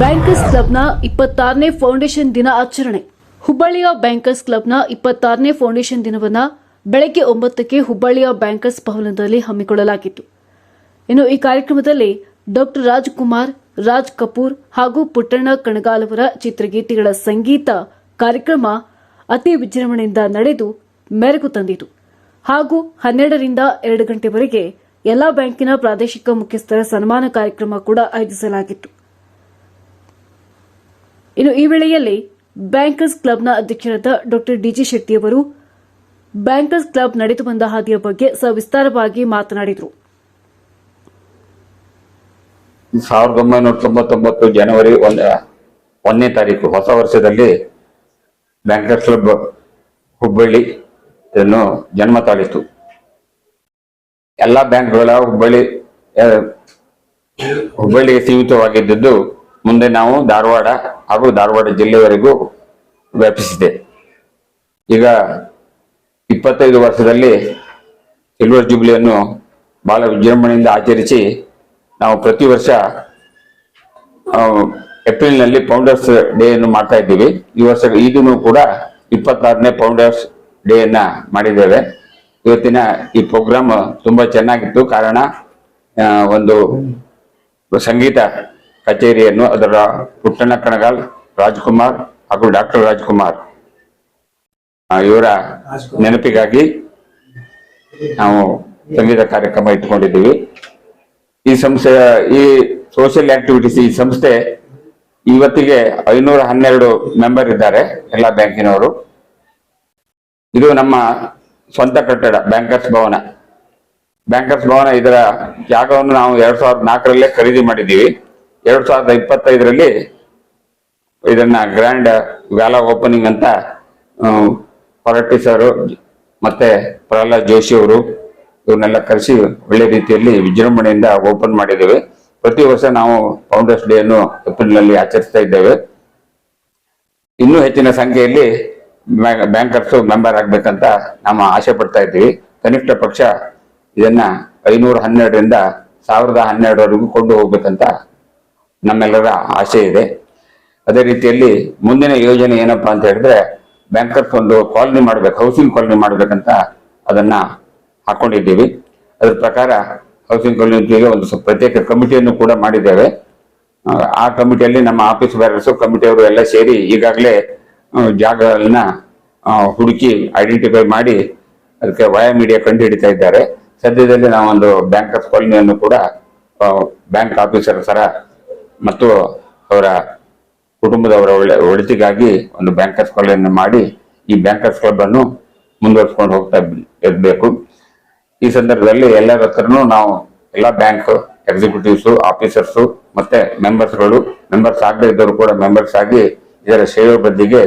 Bankers ಕ್ಲಬ್ನ ಇಪ್ಪತ್ತಾರನೇ foundation ದಿನ ಆಚರಣೆ. ಹುಬ್ಬಳ್ಳಿಯ ಬ್ಯಾಂಕರ್ಸ್ ಕ್ಲಬ್ನ ಇಪ್ಪತ್ತಾರನೇ ಫೌಂಡೇಶನ್ ದಿನವನ್ನ ಬೆಳಗ್ಗೆ ಒಂಬತ್ತಕ್ಕೆ ಹುಬ್ಬಳ್ಳಿಯ ಬ್ಯಾಂಕರ್ಸ್ ಭವನದಲ್ಲಿ ಹಮ್ಮಿಕೊಳ್ಳಲಾಗಿತ್ತು. ಇನ್ನು ಈ ಕಾರ್ಯಕ್ರಮದಲ್ಲಿ ಡಾಕ್ಟರ್ ರಾಜ್ಕುಮಾರ್, ರಾಜ್ ಕಪೂರ್ ಹಾಗೂ ಪುಟ್ಟಣ್ಣ ಕಣಗಾಲ್ ಅವರ ಚಿತ್ರಗೀತೆಗಳ ಸಂಗೀತ ಕಾರ್ಯಕ್ರಮ ಅತಿ ವಿಜೃಂಭಣೆಯಿಂದ ನಡೆದು ಮೆರಗು ತಂದಿತು. ಹಾಗೂ ಹನ್ನೆರಡರಿಂದ ಎರಡು ಗಂಟೆವರೆಗೆ ಎಲ್ಲಾ ಬ್ಯಾಂಕಿನ ಪ್ರಾದೇಶಿಕ ಮುಖ್ಯಸ್ಥರ ಸನ್ಮಾನ ಕಾರ್ಯಕ್ರಮ ಕೂಡ ಆಯೋಜಿಸಲಾಗಿತ್ತು. ಇನ್ನು ಈ ವೇಳೆಯಲ್ಲಿ ಬ್ಯಾಂಕರ್ಸ್ ಕ್ಲಬ್ನ ಅಧ್ಯಕ್ಷರಾದ ಡಾಕ್ಟರ್ ಡಿಜಿ ಶೆಟ್ಟಿಯವರು ಬ್ಯಾಂಕರ್ಸ್ ಕ್ಲಬ್ ನಡೆದು ಬಂದ ಹಾದಿಯ ಬಗ್ಗೆ ಸವಿಸ್ತಾರವಾಗಿ ಮಾತನಾಡಿದರು. ಸಾವಿರದ ಒಂಬೈನೂರ ತೊಂಬತ್ತೊಂಬತ್ತು ಜನವರಿ ಒಂದ, ಒಂದನೇ ತಾರೀಕು ಹೊಸ ವರ್ಷದಲ್ಲಿ ಬ್ಯಾಂಕರ್ಸ್ ಕ್ಲಬ್ ಹುಬ್ಬಳ್ಳಿ ಇದನ್ನು ಜನ್ಮ ತಾಳಿತು ಎಲ್ಲ ಬ್ಯಾಂಕ್ಗಳ ಹುಬ್ಬಳ್ಳಿ ಹುಬ್ಬಳ್ಳಿಗೆ ಸೀಮಿತವಾಗಿದ್ದದ್ದು ಮುಂದೆ ನಾವು ಧಾರವಾಡ ಹಾಗೂ ಧಾರವಾಡ ಜಿಲ್ಲೆವರೆಗೂ ವ್ಯಾಪಿಸಿದೆ. ಈಗ ಇಪ್ಪತ್ತೈದು ವರ್ಷದಲ್ಲಿ ಸಿಲ್ವರ್ ಜೂಬ್ಲಿಯನ್ನು ಬಹಳ ವಿಜೃಂಭಣೆಯಿಂದ ಆಚರಿಸಿ ನಾವು ಪ್ರತಿ ವರ್ಷ ಏಪ್ರಿಲ್ನಲ್ಲಿ ಫೌಂಡರ್ಸ್ ಡೇಯನ್ನು ಮಾಡ್ತಾ ಇದ್ದೀವಿ. ಈ ವರ್ಷ ಇದನ್ನು ಕೂಡ ಇಪ್ಪತ್ತಾರನೇ ಫೌಂಡರ್ಸ್ ಡೇ ಅನ್ನ ಮಾಡಿದ್ದೇವೆ. ಇವತ್ತಿನ ಈ ಪ್ರೋಗ್ರಾಮ್ ತುಂಬಾ ಚೆನ್ನಾಗಿತ್ತು. ಕಾರಣ ಒಂದು ಸಂಗೀತ ಕಚೇರಿಯನ್ನು ಅದರ ಪುಟ್ಟಣ್ಣ ಕಣಗಾಲ್ ರಾಜ್ಕುಮಾರ್ ಹಾಗೂ ಡಾಕ್ಟರ್ ರಾಜ್ಕುಮಾರ್. ಇವರ ನೆನಪಿಗಾಗಿ ನಾವು ಸಂಗೀತ ಕಾರ್ಯಕ್ರಮ ಇಟ್ಕೊಂಡಿದ್ದೀವಿ ಈ ಸಂಸ್ಥೆಯ ಈ ಸೋಷಿಯಲ್ ಆಕ್ಟಿವಿಟೀಸ್ ಈ ಸಂಸ್ಥೆ ಇವತ್ತಿಗೆ ಐನೂರ ಹನ್ನೆರಡು ಮೆಂಬರ್ ಇದ್ದಾರೆ ಎಲ್ಲ ಬ್ಯಾಂಕಿನವರು. ಇದು ನಮ್ಮ ಸ್ವಂತ ಕಟ್ಟಡ, ಬ್ಯಾಂಕರ್ಸ್ ಭವನ. ಬ್ಯಾಂಕರ್ಸ್ ಭವನ ಇದರ ಜಾಗವನ್ನು ನಾವು ಎರಡ್ ಸಾವಿರದ ನಾಲ್ಕರಲ್ಲೇ ಖರೀದಿ ಮಾಡಿದ್ದೀವಿ. ಎರಡ್ ಸಾವಿರದ ಇಪ್ಪತ್ತೈದರಲ್ಲಿ ಇದನ್ನ ಗ್ರ್ಯಾಂಡ್ ವ್ಯಾಲ ಓಪನಿಂಗ್ ಅಂತ ಹೊರಟ್ಟಿ ಸರ್ ಮತ್ತೆ ಪ್ರಹ್ಲಾದ್ ಜೋಶಿ ಅವರು ಇವನ್ನೆಲ್ಲ ಕರೆಸಿ ಒಳ್ಳೆ ರೀತಿಯಲ್ಲಿ ವಿಜೃಂಭಣೆಯಿಂದ ಓಪನ್ ಮಾಡಿದ್ದೇವೆ. ಪ್ರತಿ ವರ್ಷ ನಾವು ಫೌಂಡರ್ಸ್ ಡೇ ಅನ್ನು ಏಪ್ರಿಲ್ನಲ್ಲಿ ಆಚರಿಸ್ತಾ ಇದ್ದೇವೆ. ಇನ್ನೂ ಹೆಚ್ಚಿನ ಸಂಖ್ಯೆಯಲ್ಲಿ ಬ್ಯಾಂಕರ್ಸ್ ಮೆಂಬರ್ ಆಗ್ಬೇಕಂತ ನಾವು ಆಸೆ ಪಡ್ತಾ ಇದ್ದೀವಿ. ಕನಿಷ್ಠ ಪಕ್ಷ ಇದನ್ನ ಐನೂರ ಹನ್ನೆರಡರಿಂದ ಸಾವಿರದ ಹನ್ನೆರಡರವರೆಗೂ ಕೊಂಡು ಹೋಗ್ಬೇಕಂತ ನಮ್ಮೆಲ್ಲರ ಆಸೆ ಇದೆ. ಅದೇ ರೀತಿಯಲ್ಲಿ ಮುಂದಿನ ಯೋಜನೆ ಏನಪ್ಪಾ ಅಂತ ಹೇಳಿದ್ರೆ ಬ್ಯಾಂಕರ್ಸ್ ಒಂದು ಕಾಲನಿ ಮಾಡ್ಬೇಕು ಹೌಸಿಂಗ್ ಕಾಲನಿ ಮಾಡ್ಬೇಕಂತ ಅದನ್ನ ಹಾಕೊಂಡಿದ್ದೀವಿ. ಅದ್ರ ಪ್ರಕಾರ ಹೌಸಿಂಗ್ ಕಾಲೋನಿಗೆ ಒಂದು ಪ್ರತ್ಯೇಕ ಕಮಿಟಿಯನ್ನು ಕೂಡ ಮಾಡಿದ್ದೇವೆ. ಆ ಕಮಿಟಿಯಲ್ಲಿ ನಮ್ಮ ಆಫೀಸ್ ಬ್ಯಾರರ್ಸ್ ಕಮಿಟಿಯವರು ಎಲ್ಲ ಸೇರಿ ಈಗಾಗಲೇ ಜಾಗಗಳನ್ನ ಹುಡುಕಿ ಐಡೆಂಟಿಫೈ ಮಾಡಿ ಅದಕ್ಕೆ ವಯ ಮೀಡಿಯಾ ಕಂಡು ಹಿಡಿತಾ ಇದ್ದಾರೆ. ಸದ್ಯದಲ್ಲಿ ನಾವೊಂದು ಬ್ಯಾಂಕರ್ಸ್ ಕಾಲೋನಿಯನ್ನು ಕೂಡ ಬ್ಯಾಂಕ್ ಆಫೀಸರ್ ಸರ ಮತ್ತು ಅವರ ಕುಟುಂಬದವರ ಒಳ್ಳೆ ಒಳಿತಿಗಾಗಿ ಒಂದು ಬ್ಯಾಂಕರ್ಸ್ ಕಾಲನಿಯನ್ನು ಮಾಡಿ ಈ ಬ್ಯಾಂಕರ್ಸ್ ಕ್ಲಬ್ ಅನ್ನು ಮುಂದುವರಿಸ್ಕೊಂಡು ಹೋಗ್ತಾ ಇರಬೇಕು. ಈ ಸಂದರ್ಭದಲ್ಲಿ ಎಲ್ಲರ ಹತ್ರನೂ ನಾವು ಎಲ್ಲ ಬ್ಯಾಂಕ್ ಎಕ್ಸಿಕ್ಯೂಟಿವ್ಸ್ ಆಫೀಸರ್ಸ್ ಮತ್ತೆ ಮೆಂಬರ್ಸ್ಗಳು ಮೆಂಬರ್ಸ್ ಆಗದೇ ಇದ್ದವರು ಕೂಡ ಮೆಂಬರ್ಸ್ ಆಗಿ ಇದರ ಸೇವೆ ಬದಿಗೆ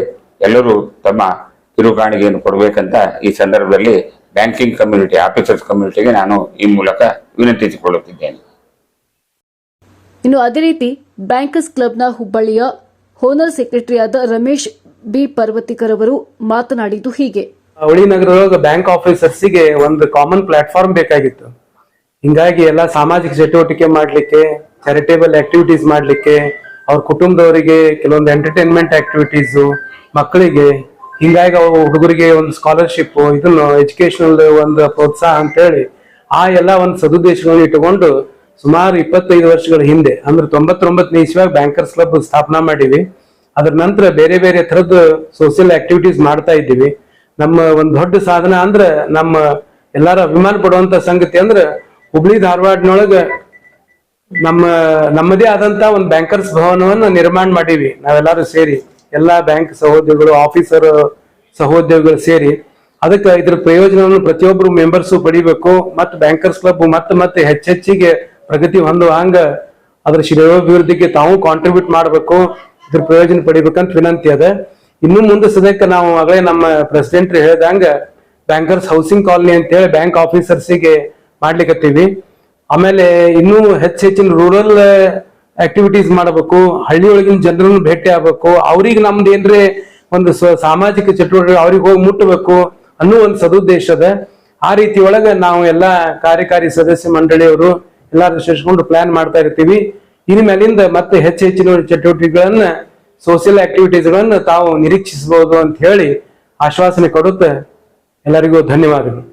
ಎಲ್ಲರೂ ತಮ್ಮ ಕಿರುಕಾಣಿಗೆಯನ್ನು ಕೊಡಬೇಕಂತ ಈ ಸಂದರ್ಭದಲ್ಲಿ ಬ್ಯಾಂಕಿಂಗ್ ಕಮ್ಯುನಿಟಿ ಆಫೀಸರ್ಸ್ ಕಮ್ಯುನಿಟಿಗೆ ನಾನು ಈ ಮೂಲಕ ವಿನಂತಿಸಿಕೊಳ್ಳುತ್ತಿದ್ದೇನೆ. ಇನ್ನು ಅದೇ ರೀತಿ ಬ್ಯಾಂಕರ್ಸ್ ಕ್ಲಬ್ನ ಹುಬ್ಬಳ್ಳಿಯ ಹೋನರ್ ಸೆಕ್ರೆಟರಿಯಾದ ರಮೇಶ್ ಬಿ. ಪರ್ವತಿಕರ್ ಅವರು ಮಾತನಾಡಿದ್ದು ಹೀಗೆ. ಅವಳಿ ನಗರದೊಳಗೆ ಬ್ಯಾಂಕ್ ಆಫೀಸರ್ಸಿಗೆ ಒಂದು ಕಾಮನ್ ಪ್ಲಾಟ್ಫಾರ್ಮ್ ಬೇಕಾಗಿತ್ತು. ಹಿಂಗಾಗಿ ಎಲ್ಲ ಸಾಮಾಜಿಕ ಚಟುವಟಿಕೆ ಮಾಡಲಿಕ್ಕೆ ಚಾರಿಟೇಬಲ್ ಆಕ್ಟಿವಿಟೀಸ್ ಮಾಡಲಿಕ್ಕೆ, ಅವ್ರ ಕುಟುಂಬದವರಿಗೆ ಕೆಲವೊಂದು ಎಂಟರ್ಟೈನ್ಮೆಂಟ್ ಆಕ್ಟಿವಿಟೀಸು ಮಕ್ಕಳಿಗೆ, ಹಿಂಗಾಗಿ ಅವು ಹುಡುಗರಿಗೆ ಒಂದು ಸ್ಕಾಲರ್ಶಿಪ್ ಇದನ್ನು ಎಜುಕೇಶನಲ್ ಒಂದು ಪ್ರೋತ್ಸಾಹ ಅಂತ ಹೇಳಿ ಆ ಎಲ್ಲ ಒಂದು ಸದುದ್ದೇಶಗಳನ್ನ ಇಟ್ಟುಕೊಂಡು ಸುಮಾರು ಇಪ್ಪತ್ತೈದು ವರ್ಷಗಳ ಹಿಂದೆ, ಅಂದ್ರೆ ತೊಂಬತ್ತೊಂಬತ್ತನೇ ಇಸ್ವಾಗ ಬ್ಯಾಂಕರ್ಸ್ ಕ್ಲಬ್ ಸ್ಥಾಪನಾ ಮಾಡಿವಿ ಅದ್ರ ನಂತರ ಬೇರೆ ಬೇರೆ ತರದ ಸೋಷಿಯಲ್ ಆಕ್ಟಿವಿಟೀಸ್ ಮಾಡ್ತಾ ಇದ್ದೀವಿ. ನಮ್ಮ ಒಂದು ದೊಡ್ಡ ಸಾಧನ ಅಂದ್ರೆ ನಮ್ಮ ಎಲ್ಲಾರ ಅಭಿಮಾನ ಪಡುವಂತ ಸಂಗತಿ ಅಂದ್ರೆ ಹುಬ್ಳಿ ಧಾರವಾಡನೊಳಗ ನಮ್ಮ, ನಮ್ಮದೇ ಆದಂತ ಒಂದು ಬ್ಯಾಂಕರ್ಸ್ ಭವನವನ್ನು ನಿರ್ಮಾಣ ಮಾಡೀವಿ ನಾವೆಲ್ಲರೂ ಸೇರಿ, ಎಲ್ಲಾ ಬ್ಯಾಂಕ್ ಸಹೋದ್ಯೋಗಿಗಳು, ಆಫೀಸರ್ ಸಹೋದ್ಯೋಗಿಗಳು ಸೇರಿ. ಅದಕ್ಕೆ ಇದ್ರ ಪ್ರಯೋಜನವನ್ನು ಪ್ರತಿಯೊಬ್ಬರು ಮೆಂಬರ್ಸ್ ಪಡಿಬೇಕು. ಮತ್ತು ಬ್ಯಾಂಕರ್ಸ್ ಕ್ಲಬ್ ಮತ್ತೆ ಮತ್ತೆ ಹೆಚ್ಚೆಚ್ಚಿಗೆ ಪ್ರಗತಿ ಹೊಂದುವ ಹಂಗ ಅದ್ರ ಶ್ರೇಯೋಭಿವೃದ್ಧಿಗೆ ತಾವು ಕಾಂಟ್ರಿಬ್ಯೂಟ್ ಮಾಡಬೇಕು, ಇದ್ರ ಪ್ರಯೋಜನ ಪಡಿಬೇಕಂತ ವಿನಂತಿ ಅದ. ಇನ್ನು ಮುಂದೆ ಸದ್ಯಕ್ಕೆ ನಾವು ಆಗಲೇ ನಮ್ಮ ಪ್ರೆಸಿಡೆಂಟ್ ಹೇಳ್ದಂಗ ಬ್ಯಾಂಕರ್ಸ್ ಹೌಸಿಂಗ್ ಕಾಲನಿ ಅಂತ ಹೇಳಿ ಬ್ಯಾಂಕ್ ಆಫೀಸರ್ಸಿಗೆ ಮಾಡ್ಲಿಕತ್ತೀವಿ. ಆಮೇಲೆ ಇನ್ನೂ ಹೆಚ್ಚು ಹೆಚ್ಚಿನ ರೂರಲ್ ಆಕ್ಟಿವಿಟೀಸ್ ಮಾಡಬೇಕು ಹಳ್ಳಿ ಒಳಗಿನ ಜನರನ್ನು ಭೇಟಿ ಆಗ್ಬೇಕು, ಅವ್ರಿಗೆ ನಮ್ದು ಏನ್ರಿ ಒಂದು ಸಾಮಾಜಿಕ ಚಟುವಟಿಕೆ ಅವ್ರಿಗೆ ಹೋಗಿ ಮುಟ್ಟಬೇಕು ಅನ್ನೋ ಒಂದು ಸದುದ್ದೇಶ ಅದ. ಆ ರೀತಿ ಒಳಗ ನಾವು ಎಲ್ಲಾ ಕಾರ್ಯಕಾರಿ ಸದಸ್ಯ ಮಂಡಳಿಯವರು ಎಲ್ಲಾರು ಸೇರಿಸ್ಕೊಂಡು ಪ್ಲಾನ್ ಮಾಡ್ತಾ ಇರ್ತೀವಿ. ಇನ್ ಮೇಲಿಂದ ಮತ್ತೆ ಹೆಚ್ಚು ಹೆಚ್ಚಿನ ಚಟುವಟಿಕೆಗಳನ್ನ ಸೋಷಿಯಲ್ ಆಕ್ಟಿವಿಟೀಸ್ಗಳನ್ನ ತಾವು ನಿರೀಕ್ಷಿಸಬಹುದು ಅಂತ ಹೇಳಿ ಆಶ್ವಾಸನೆ ಕೊಡುತ್ತೆ ಎಲ್ಲರಿಗೂ ಧನ್ಯವಾದಗಳು.